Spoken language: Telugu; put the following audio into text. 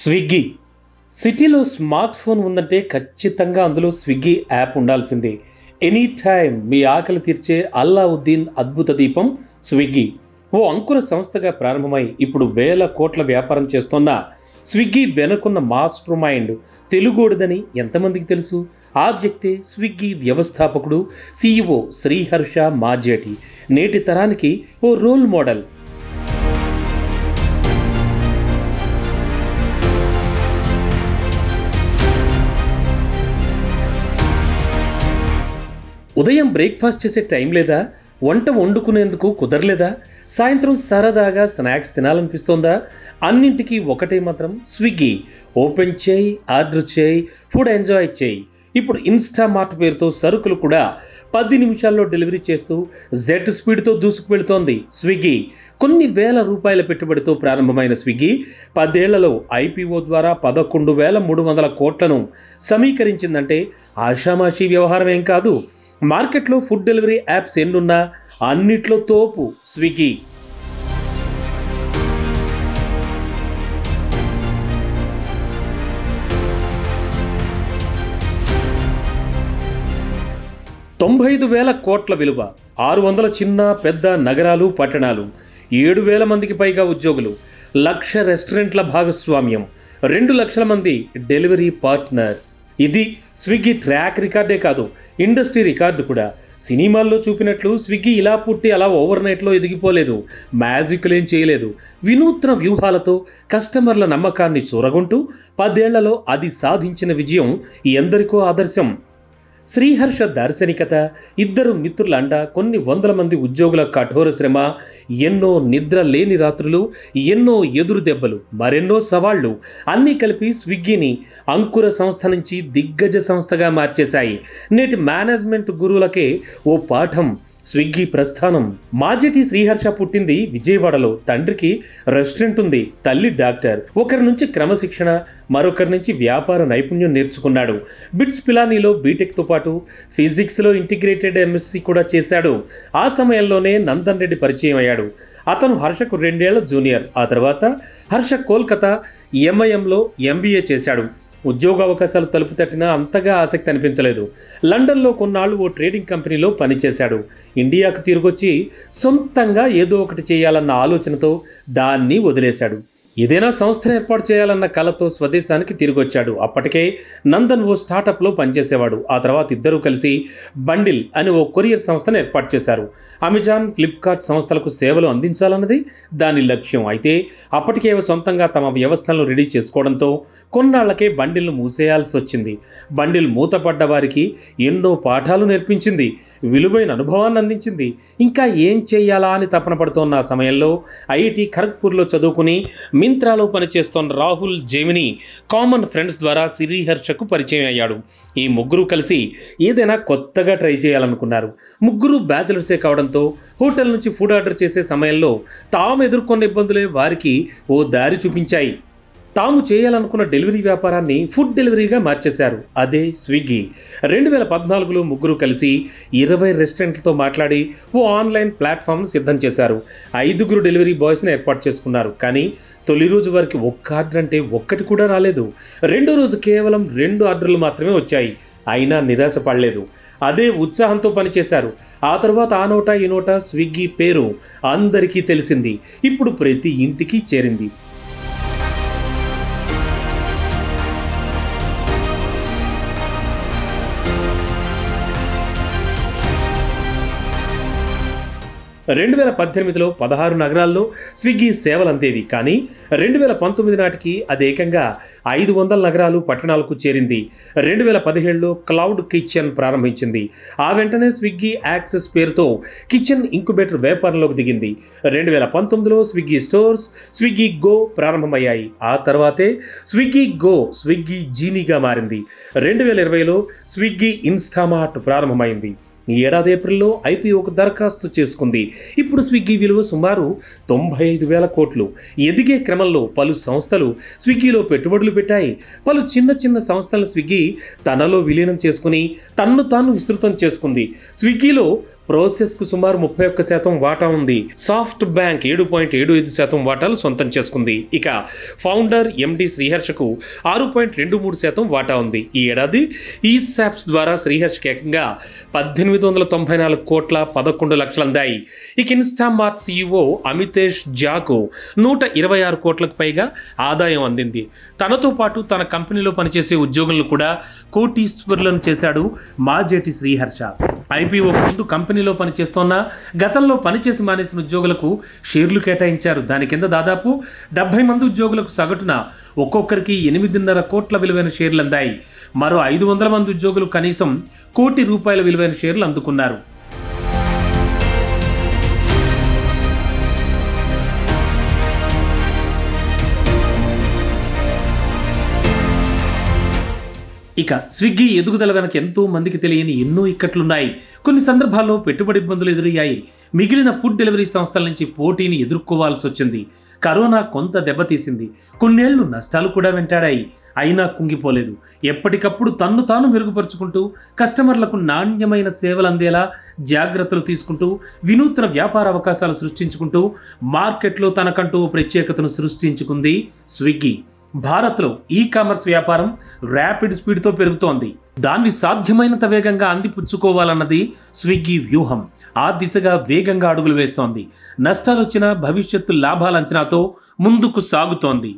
స్విగ్గీ సిటీలో స్మార్ట్ ఫోన్ ఉందంటే ఖచ్చితంగా అందులో స్విగ్గీ యాప్ ఉండాల్సిందే. ఎనీ టైం మీ ఆకలి తీర్చే అల్లావుద్దీన్ అద్భుత దీపం స్విగ్గీ ఓ అంకుర సంస్థగా ప్రారంభమై ఇప్పుడు వేల కోట్ల వ్యాపారం చేస్తున్న స్విగ్గీ వెనుకున్న మాస్టర్ మైండ్ తెలుగోడిదని ఎంతమందికి తెలుసు? ఆ వ్యక్తే స్విగ్గీ వ్యవస్థాపకుడు సీఈఓ శ్రీహర్ష మాజేటి. నేటి తరానికి ఓ రోల్ మోడల్. ఉదయం బ్రేక్ఫాస్ట్ చేసే టైం లేదా? వంట వండుకునేందుకు కుదరలేదా? సాయంత్రం సరదాగా స్నాక్స్ తినాలనిపిస్తోందా? అన్నింటికీ ఒకటే మాత్రం స్విగ్గీ. ఓపెన్ చేయి ఆర్డర్ చేయి ఫుడ్ ఎంజాయ్ చేయి. ఇప్పుడు ఇన్స్టామార్ట్ పేరుతో సరుకులు కూడా పది నిమిషాల్లో డెలివరీ చేస్తూ జెట్ స్పీడ్తో దూసుకు వెళుతోంది స్విగ్గీ. కొన్ని వేల రూపాయల పెట్టుబడితో ప్రారంభమైన స్విగ్గీ పదేళ్ళలో ఐపీఓ ద్వారా పదకొండు వేల మూడు వందల కోట్లను సమీకరించిందంటే ఆషామాషీ వ్యవహారం ఏం కాదు. మార్కెట్లో ఫుడ్ డెలివరీ యాప్స్ ఎన్నున్నా అన్నిట్లో తోపు స్విగ్గీ. తొంభై ఐదు వేల కోట్ల విలువ ఆరు వందల చిన్న పెద్ద నగరాలు పట్టణాలు ఏడు వేల మందికి పైగా ఉద్యోగులు లక్ష రెస్టారెంట్ల భాగస్వామ్యం రెండు లక్షల మంది డెలివరీ పార్ట్నర్స్. ఇది స్విగ్గీ ట్రాక్ రికార్డే కాదు ఇండస్ట్రీ రికార్డు కూడా. సినిమాల్లో చూపినట్లు స్విగ్గీ ఇలా పుట్టి అలా ఓవర్ నైట్లో ఎదిగిపోలేదు మ్యాజిక్లేం చేయలేదు. వినూత్న వ్యూహాలతో కస్టమర్ల నమ్మకాన్ని చూరగొంటూ పదేళ్ళలో అది సాధించిన విజయం ఎందరికో ఆదర్శం. శ్రీహర్ష దార్శనికత ఇద్దరు మిత్రుల అండ కొన్ని వందల మంది ఉద్యోగుల కఠోర శ్రమ ఎన్నో నిద్ర లేని రాత్రులు ఎన్నో ఎదురు దెబ్బలు మరెన్నో సవాళ్ళు అన్నీ కలిపి స్విగ్గీని అంకుర సంస్థ నుంచి దిగ్గజ సంస్థగా మార్చేశాయి. నేటి మేనేజ్మెంట్ గురువులకే ఓ పాఠం స్విగ్గీ ప్రస్థానం. మాజెటి శ్రీహర్ష పుట్టింది విజయవాడలో. తండ్రికి రెస్టారెంట్ ఉంది. తల్లి డాక్టర్. ఒకరి నుంచి క్రమశిక్షణ మరొకరి నుంచి వ్యాపార నైపుణ్యం నేర్చుకున్నాడు. బిట్స్ పిలానీలో బీటెక్తో పాటు ఫిజిక్స్లో ఇంటిగ్రేటెడ్ ఎంఎస్సి కూడా చేశాడు. ఆ సమయంలోనే నందన్ రెడ్డి పరిచయం అయ్యాడు. అతను హర్షకు రెండేళ్ళ జూనియర్. ఆ తర్వాత హర్ష కోల్కతా ఎంఐఎంలో ఎంబీఏ చేశాడు. ఉద్యోగ అవకాశాలు తలుపు తట్టినా అంతగా ఆసక్తి అనిపించలేదు. లండన్లో కొన్నాళ్ళు ఓ ట్రేడింగ్ కంపెనీలో పనిచేశాడు. ఇండియాకు తిరిగొచ్చి సొంతంగా ఏదో ఒకటి చేయాలన్న ఆలోచనతో దాన్ని వదిలేశాడు. ఏదైనా సంస్థను ఏర్పాటు చేయాలన్న కలతో స్వదేశానికి తిరిగొచ్చాడు. అప్పటికే నందన్ ఓ స్టార్టప్లో పనిచేసేవాడు. ఆ తర్వాత ఇద్దరూ కలిసి బండిల్ అని ఓ కొరియర్ సంస్థను ఏర్పాటు చేశారు. అమెజాన్ ఫ్లిప్కార్ట్ సంస్థలకు సేవలు అందించాలన్నది దాని లక్ష్యం. అయితే అప్పటికే సొంతంగా తమ వ్యవస్థలను రెడీ చేసుకోవడంతో కొన్నాళ్ళకే బండిల్ను మూసేయాల్సి వచ్చింది. బండిల్ మూతపడ్డ వారికి ఎన్నో పాఠాలు నేర్పించింది. విలువైన అనుభవాన్ని అందించింది. ఇంకా ఏం చేయాలా అని తపన పడుతోన్న ఆ సమయంలో ఐఐటి ఖరగ్పూర్లో చదువుకుని మింత్రాలో పనిచేస్తున్న రాహుల్ జెమిని కామన్ ఫ్రెండ్స్ ద్వారా శ్రీహర్షకు పరిచయం అయ్యాడు. ఈ ముగ్గురు కలిసి ఏదైనా కొత్తగా ట్రై చేయాలనుకున్నారు. ముగ్గురు బ్యాచులర్సే కావడంతో హోటల్ నుంచి ఫుడ్ ఆర్డర్ చేసే సమయంలో తాము ఎదుర్కొన్న ఇబ్బందులే వారికి ఓ దారి చూపించాయి. తాము చేయాలనుకున్న డెలివరీ వ్యాపారాన్ని ఫుడ్ డెలివరీగా మార్చేశారు. అదే స్విగ్గీ. రెండు వేల పద్నాలుగులో ముగ్గురు కలిసి ఇరవై రెస్టారెంట్లతో మాట్లాడి ఓ ఆన్లైన్ ప్లాట్ఫామ్ సిద్ధం చేశారు. ఐదుగురు డెలివరీ బాయ్స్ని ఏర్పాటు చేసుకున్నారు. కానీ తొలి రోజు వారికి ఒక్క ఆర్డర్ అంటే ఒక్కటి కూడా రాలేదు. రెండో రోజు కేవలం రెండు ఆర్డర్లు మాత్రమే వచ్చాయి. అయినా నిరాశ పడలేదు. అదే ఉత్సాహంతో పనిచేశారు. ఆ తర్వాత ఆ నోట ఈ నోట స్విగ్గీ పేరు అందరికీ తెలిసింది. ఇప్పుడు ప్రతి ఇంటికి చేరింది. రెండు వేల పద్దెనిమిదిలో పదహారు నగరాల్లో స్విగ్గీ సేవలు అందేవి కానీ రెండు వేల పంతొమ్మిది నాటికి అది ఏకంగా ఐదు వందల నగరాలు పట్టణాలకు చేరింది. రెండు వేల పదిహేడులో క్లౌడ్ కిచెన్ ప్రారంభించింది. ఆ వెంటనే స్విగ్గీ యాక్సెస్ పేరుతో కిచెన్ ఇంక్యుబేటర్ వ్యాపారంలోకి దిగింది. రెండు వేల పంతొమ్మిదిలో స్విగ్గీ స్టోర్స్ స్విగ్గీ గో ప్రారంభమయ్యాయి. ఆ తర్వాతే స్విగ్గీ గో స్విగ్గీ జీనీగా మారింది. రెండు వేల ఇరవైలో స్విగ్గీ ఇన్స్టామార్ట్ ప్రారంభమైంది. ఈ ఏడాది ఏప్రిల్లో ఐపీఓకు దరఖాస్తు చేసుకుంది. ఇప్పుడు స్విగ్గీ విలువ సుమారు తొంభై ఐదు వేల కోట్లు. ఎదిగే క్రమంలో పలు సంస్థలు స్విగ్గీలో పెట్టుబడులు పెట్టాయి. పలు చిన్న చిన్న సంస్థలను స్విగ్గీ తనలో విలీనం చేసుకుని తన్ను తాను విస్తృతం చేసుకుంది. స్విగ్గీలో ప్రోసెస్కు సుమారు ముప్పై ఒక్క శాతం వాటా ఉంది. సాఫ్ట్ బ్యాంక్ ఏడు పాయింట్ ఏడు ఐదు శాతం వాటాలు సొంతం చేసుకుంది. ఇక ఫౌండర్ ఎండి శ్రీహర్షకు ఆరు పాయింట్ రెండు మూడు శాతం వాటా ఉంది. ఈ ఏడాది ఈ శాప్స్ ద్వారా శ్రీహర్షకి ఏకంగా పద్దెనిమిది వందల తొంభై నాలుగు కోట్ల పదకొండు లక్షలు అందాయి. ఇక ఇన్స్టామార్ట్ సీఈఓ అమితేష్ జాకు నూట ఇరవై ఆరు కోట్లకు పైగా ఆదాయం అందింది. తనతో పాటు తన కంపెనీలో పనిచేసే ఉద్యోగులను కూడా కోటీశ్వరులను చేశాడు మాజేటి శ్రీహర్ష. ఐపీఓ ముందు కంపెనీలో పనిచేస్తోన్న గతంలో పనిచేసి మానేసిన ఉద్యోగులకు షేర్లు కేటాయించారు. దాని కింద దాదాపు డెబ్బై మంది ఉద్యోగులకు సగటున ఒక్కొక్కరికి ఎనిమిదిన్నర కోట్ల విలువైన షేర్లు అందాయి మరో ఐదు వందల మంది ఉద్యోగులు కనీసం కోటి రూపాయల విలువైన షేర్లు అందుకున్నారు. ఇక స్విగ్గీ ఎదుగుదల వెనక ఎంతో మందికి తెలియని ఎన్నో ఇక్కట్లున్నాయి. కొన్ని సందర్భాల్లో పెట్టుబడి ఇబ్బందులు ఎదురయ్యాయి. మిగిలిన ఫుడ్ డెలివరీ సంస్థల నుంచి పోటీని ఎదుర్కోవాల్సి వచ్చింది. కరోనా కొంత దెబ్బతీసింది. కొన్నేళ్ళు నష్టాలు కూడా వెంటాడాయి. అయినా కుంగిపోలేదు. ఎప్పటికప్పుడు తన్ను తాను మెరుగుపరుచుకుంటూ కస్టమర్లకు నాణ్యమైన సేవలు అందేలా జాగ్రత్తలు తీసుకుంటూ వినూత్న వ్యాపార అవకాశాలు సృష్టించుకుంటూ మార్కెట్లో తనకంటూ ప్రత్యేకతను సృష్టించుకుంది స్విగ్గీ. భారత్లో ఈ కామర్స్ వ్యాపారం ర్యాపిడ్ స్పీడ్తో పెరుగుతోంది. దాన్ని సాధ్యమైనంత వేగంగా అందిపుచ్చుకోవాలన్నది స్విగ్గీ వ్యూహం. ఆ దిశగా వేగంగా అడుగులు వేస్తోంది. నష్టాలు వచ్చిన భవిష్యత్తు లాభాల అంచనాతో ముందుకు సాగుతోంది.